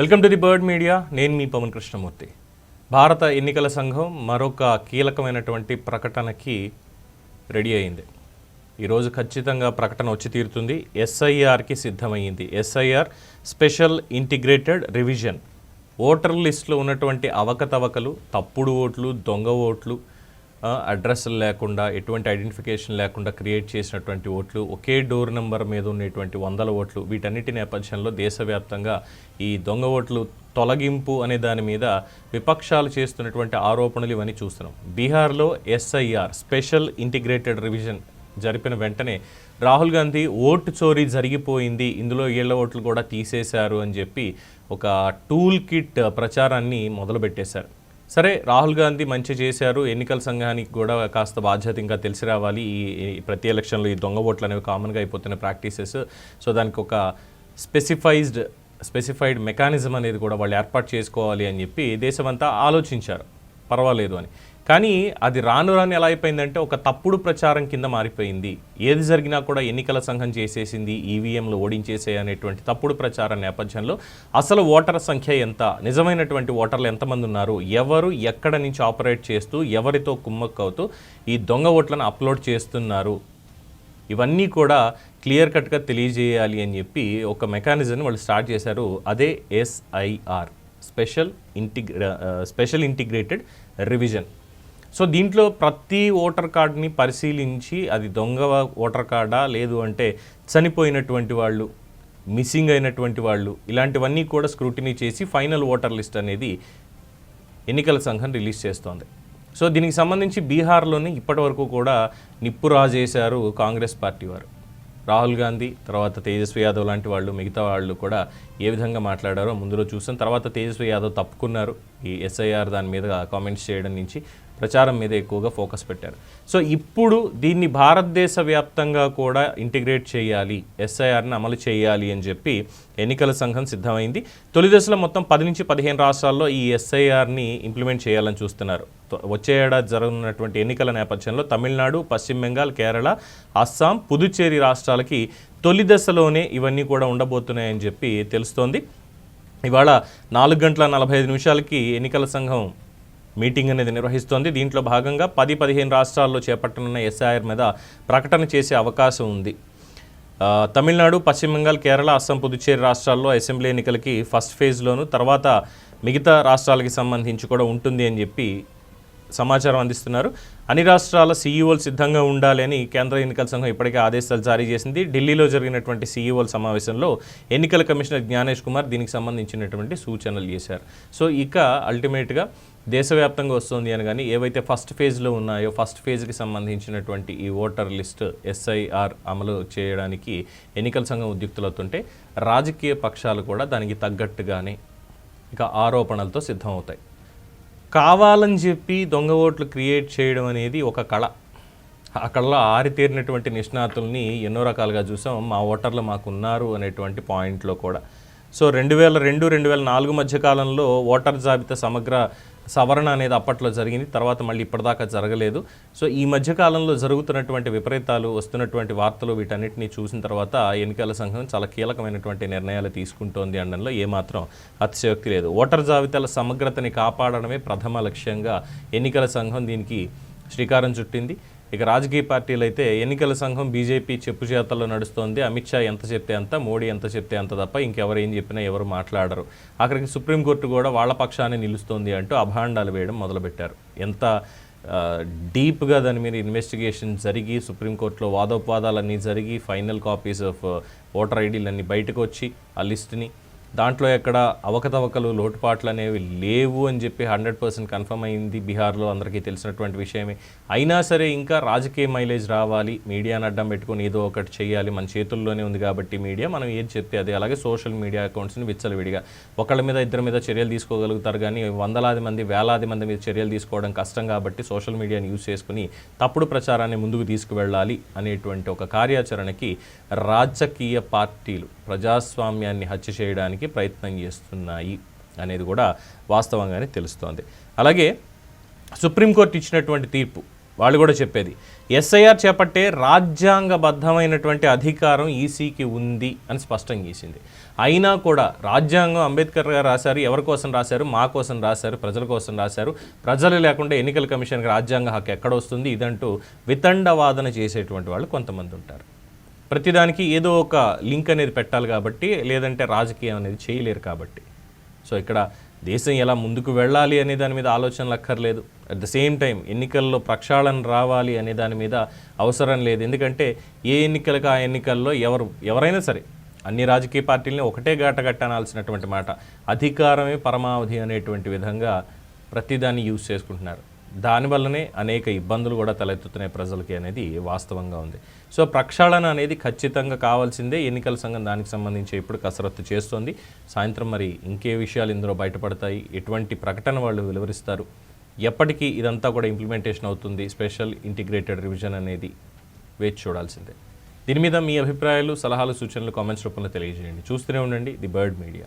Welcome to the bird media. నేను మీ పవన్ కృష్ణమూర్తి. భారత ఎన్నికల సంఘం మరొక కీలకమైనటువంటి ప్రకటనకి రెడీ అయింది. ఈరోజు ఖచ్చితంగా ప్రకటన వచ్చి తీరుతుంది. ఎస్ఐఆర్కి సిద్ధమైంది SIR special integrated revision. Voter లిస్టులో ఉన్నటువంటి అవకతవకలు తప్పుడు ఓట్లు దొంగ ఓట్లు అడ్రస్లు లేకుండా ఎటువంటి ఐడెంటిఫికేషన్ లేకుండా క్రియేట్ చేసినటువంటి ఓట్లు ఒకే డోర్ నెంబర్ మీద ఉన్నటువంటి వందల ఓట్లు వీటన్నిటి నేపథ్యంలో దేశవ్యాప్తంగా ఈ దొంగ ఓట్లు తొలగింపు అనే దాని మీద విపక్షాలు చేస్తున్నటువంటి ఆరోపణలు ఇవన్నీ చూస్తున్నాం. బీహార్లో ఎస్ఐఆర్ స్పెషల్ ఇంటిగ్రేటెడ్ రివిజన్ జరిపిన వెంటనే రాహుల్ గాంధీ ఓటు చోరీ జరిగిపోయింది ఇందులో ఏళ్ళ ఓట్లు కూడా తీసేశారు అని చెప్పి ఒక టూల్ కిట్ ప్రచారాన్ని మొదలుపెట్టేశారు. సరే రాహుల్ గాంధీ మంచి చేశారు. ఎన్నికల సంఘానికి కూడా కాస్త బాధ్యత ఇంకా తెలిసి రావాలి. ఈ ప్రతి ఎలక్షన్లో ఈ దొంగ ఓట్లు అనేవి కామన్గా అయిపోతున్న ప్రాక్టీసెస్ సో దానికి ఒక స్పెసిఫైజ్డ్ స్పెసిఫైడ్ మెకానిజం అనేది కూడా వాళ్ళు ఏర్పాటు చేసుకోవాలి అని చెప్పి దేశమంతా ఆలోచించారు. పర్వాలేదు అని. కానీ అది రాను రాను ఎలా అయిపోయిందంటే ఒక తప్పుడు ప్రచారం కింద మారిపోయింది. ఏది జరిగినా కూడా ఎన్నికల సంఘం చేసేసింది ఈవీఎంలు ఓడించేసే అనేటువంటి తప్పుడు ప్రచారం నేపథ్యంలో అసలు ఓటర్ సంఖ్య ఎంత? నిజమైనటువంటి ఓటర్లు ఎంతమంది ఉన్నారు? ఎవరు ఎక్కడ నుంచి ఆపరేట్ చేస్తూ ఎవరితో కుమ్మక్కవుతూ ఈ దొంగ ఓట్లను అప్లోడ్ చేస్తున్నారు? ఇవన్నీ కూడా క్లియర్ కట్గా తెలియజేయాలి అని చెప్పి ఒక మెకానిజంని వాళ్ళు స్టార్ట్ చేశారు. అదే SIR special integra special integrated revision so దీంట్లో ప్రతి ఓటర్ కార్డ్ని పరిశీలించి అది దొంగ ఓటర్ కార్డా లేదు అంటే చనిపోయినటువంటి వాళ్ళు మిస్సింగ్ అయినటువంటి వాళ్ళు ఇలాంటివన్నీ కూడా స్క్రూటినీ చేసి ఫైనల్ ఓటర్ లిస్ట్ అనేది ఎన్నికల సంఘం రిలీజ్ చేస్తోంది. సో దీనికి సంబంధించి బీహార్లోనే ఇప్పటివరకు కూడా నిప్పు రాజేశారు కాంగ్రెస్ పార్టీ వారు. రాహుల్ గాంధీ తర్వాత తేజస్వి యాదవ్ లాంటి వాళ్ళు మిగతా వాళ్ళు కూడా ఏ విధంగా మాట్లాడారో ముందులో చూసాం తర్వాత తేజస్వి యాదవ్ తప్పుకున్నారు. ఈ ఎస్ఐఆర్ దాని మీద కామెంట్స్ చేయడం నుంచి ప్రచారం మీద ఎక్కువగా ఫోకస్ పెట్టారు. సో ఇప్పుడు దీన్ని భారతదేశ వ్యాప్తంగా కూడా ఇంటిగ్రేట్ చేయాలి ఎస్ఐఆర్ని అమలు చేయాలి అని చెప్పి ఎన్నికల సంఘం సిద్ధమైంది. తొలి దశలో మొత్తం పది నుంచి పదిహేను రాష్ట్రాల్లో ఈ ఎస్ఐఆర్ని ఇంప్లిమెంట్ చేయాలని చూస్తున్నారు. వచ్చే ఏడాది జరగనున్నటువంటి ఎన్నికల నేపథ్యంలో తమిళనాడు పశ్చిమ బెంగాల్ కేరళ అస్సాం పుదుచ్చేరి రాష్ట్రాలకి తొలి దశలోనే ఇవన్నీ కూడా ఉండబోతున్నాయని చెప్పి తెలుస్తోంది. ఇవాళ నాలుగు గంటల నలభై ఐదు నిమిషాలకి ఎన్నికల సంఘం మీటింగ్ అనేది నిర్వహిస్తోంది. దీంట్లో భాగంగా పది పదిహేను రాష్ట్రాల్లో చేపట్టనున్న ఎస్ఐఆర్ మీద ప్రకటన చేసే అవకాశం ఉంది. తమిళనాడు పశ్చిమ బెంగాల్ కేరళ అస్సాం పుదుచ్చేరి రాష్ట్రాల్లో అసెంబ్లీ ఎన్నికలకి ఫస్ట్ ఫేజ్లోను తర్వాత మిగతా రాష్ట్రాలకి సంబంధించి కూడా ఉంటుంది అని చెప్పి సమాచారం అందిస్తున్నారు. అన్ని రాష్ట్రాల సీఈఓలు సిద్ధంగా ఉండాలి అని కేంద్ర ఎన్నికల సంఘం ఇప్పటికే ఆదేశాలు జారీ చేసింది. ఢిల్లీలో జరిగినటువంటి సీఈఓల సమావేశంలో ఎన్నికల కమిషనర్ జ్ఞానేష్ కుమార్ దీనికి సంబంధించినటువంటి సూచనలు చేశారు. సో ఇక అల్టిమేట్గా దేశవ్యాప్తంగా వస్తుంది అని కానీ ఏవైతే ఫస్ట్ ఫేజ్లో ఉన్నాయో ఫస్ట్ ఫేజ్కి సంబంధించినటువంటి ఈ ఓటర్ లిస్ట్ ఎస్ఐఆర్ అమలు చేయడానికి ఎన్నికల సంఘం ఉద్యుక్తులవుతుంటే రాజకీయ పక్షాలు కూడా దానికి తగ్గట్టుగానే ఇక ఆరోపణలతో సిద్ధమవుతాయి. కావాలని చెప్పి దొంగ ఓట్లు క్రియేట్ చేయడం అనేది ఒక కళ. ఆ కళలో ఆరితేరినటువంటి నిష్ణాతుల్ని ఎన్నో రకాలుగా చూసాం. మా ఓటర్లు మాకున్నారు అనేటువంటి పాయింట్లో కూడా. సో రెండు వేల రెండు రెండు వేల నాలుగు మధ్య కాలంలో ఓటర్ జాబితా సమగ్ర సవరణ అనేది అప్పట్లో జరిగింది తర్వాత మళ్ళీ ఇప్పటిదాకా జరగలేదు. సో ఈ మధ్యకాలంలో జరుగుతున్నటువంటి విపరీతాలు వస్తున్నటువంటి వార్తలు వీటన్నిటిని చూసిన తర్వాత ఎన్నికల సంఘం చాలా కీలకమైనటువంటి నిర్ణయాలు తీసుకుంటోంది అనడంలో ఏమాత్రం అతిశయోక్తి లేదు. ఓటర్ జాబితాల సమగ్రతని కాపాడడమే ప్రథమ లక్ష్యంగా ఎన్నికల సంఘం దీనికి శ్రీకారం చుట్టింది. ఇక రాజకీయ పార్టీలు అయితే ఎన్నికల సంఘం బీజేపీ చెప్పు చేతల్లో నడుస్తోంది. అమిత్ షా ఎంత చెప్తే అంత మోడీ ఎంత చెప్తే అంత తప్ప ఇంకెవరు ఏం చెప్పినా ఎవరు మాట్లాడరు. ఆఖరికి సుప్రీంకోర్టు కూడా వాళ్ళ పక్షాన్ని నిలుస్తోంది అంటూ అభాండాలు వేయడం మొదలుపెట్టారు. ఎంత డీప్గా దాని మీద ఇన్వెస్టిగేషన్ జరిగి సుప్రీంకోర్టులో వాదోపవాదాలన్నీ జరిగి ఫైనల్ కాపీస్ ఆఫ్ ఓటర్ ఐడీలన్నీ బయటకు వచ్చి ఆ లిస్ట్ని దాంట్లో ఎక్కడ అవకతవకలు లోటుపాట్లు అనేవి లేవు అని చెప్పి హండ్రెడ్ పర్సెంట్ కన్ఫర్మ్ అయింది బీహార్లో అందరికీ తెలిసినటువంటి విషయమే. అయినా సరే ఇంకా రాజకీయ మైలేజ్ రావాలి మీడియాని అడ్డం పెట్టుకొని ఏదో ఒకటి చేయాలి మన చేతుల్లోనే ఉంది కాబట్టి మీడియా మనం ఏది చెప్తే అది. అలాగే సోషల్ మీడియా అకౌంట్స్ని విచ్చలవిడిగా. ఒకళ్ళ మీద ఇద్దరి మీద చర్యలు తీసుకోగలుగుతారు కానీ వందలాది మంది వేలాది మంది మీద చర్యలు తీసుకోవడం కష్టం కాబట్టి సోషల్ మీడియాని యూజ్ చేసుకుని తప్పుడు ప్రచారాన్ని ముందుకు తీసుకువెళ్ళాలి అనేటువంటి ఒక కార్యాచరణకి రాజకీయ పార్టీలు ప్రజాస్వామ్యాన్ని హత్య చేయడానికి ప్రయత్నం చేస్తున్నాయి అనేది కూడా వాస్తవంగానే తెలుస్తోంది. అలాగే సుప్రీంకోర్టు ఇచ్చినటువంటి తీర్పు వాళ్ళు కూడా చెప్పేది ఎస్ఐఆర్ చేపట్టే రాజ్యాంగబద్ధమైనటువంటి అధికారం ఈసీకి ఉంది అని స్పష్టం చేసింది. అయినా కూడా రాజ్యాంగం అంబేద్కర్ గారు రాశారు ఎవరి కోసం రాశారు మా కోసం రాశారు ప్రజల కోసం రాశారు. ప్రజలు లేకుండా ఎన్నికల కమిషన్కి రాజ్యాంగ హక్కు ఎక్కడ వస్తుంది? ఇదంటూ వితండవాదన చేసేటువంటి వాళ్ళు కొంతమంది ఉంటారు. ప్రతిదానికి ఏదో ఒక లింక్ అనేది పెట్టాలి కాబట్టి లేదంటే రాజకీయం అనేది చేయలేరు కాబట్టి. సో ఇక్కడ దేశం ఎలా ముందుకు వెళ్ళాలి అనే దాని మీద ఆలోచనలు అక్కర్లేదు. అట్ ద సేమ్ టైం ఎన్నికల్లో ప్రక్షాళన రావాలి అనే దాని మీద అవసరం లేదు. ఎందుకంటే ఏ ఎన్నికలకు ఆ ఎన్నికల్లో ఎవరు ఎవరైనా సరే అన్ని రాజకీయ పార్టీలని ఒకటే గాట కట్టనాల్సినటువంటి మాట. అధికారమే పరమావధి అనేటువంటి విధంగా ప్రతిదాన్ని యూజ్ చేసుకుంటున్నారు. దానివల్లనే అనేక ఇబ్బందులు కూడా తలెత్తుతున్నాయి ప్రజలకి అనేది వాస్తవంగా ఉంది. సో ప్రక్షాళన అనేది ఖచ్చితంగా కావాల్సిందే. ఎన్నికల సంఘం దానికి సంబంధించి ఇప్పుడు కసరత్తు చేస్తోంది. సాయంత్రం మరి ఇంకే విషయాలు ఇందులో బయటపడతాయి. ఎటువంటి ప్రకటన వాళ్ళు వెలువరిస్తారు? ఎప్పటికీ ఇదంతా కూడా ఇంప్లిమెంటేషన్ అవుతుంది. స్పెషల్ ఇంటిగ్రేటెడ్ రివిజన్ అనేది వేచి చూడాల్సిందే. దీని మీద మీ అభిప్రాయాలు సలహాలు సూచనలు కామెంట్స్ రూపంలో తెలియజేయండి. చూస్తూనే ఉండండి. The bird media.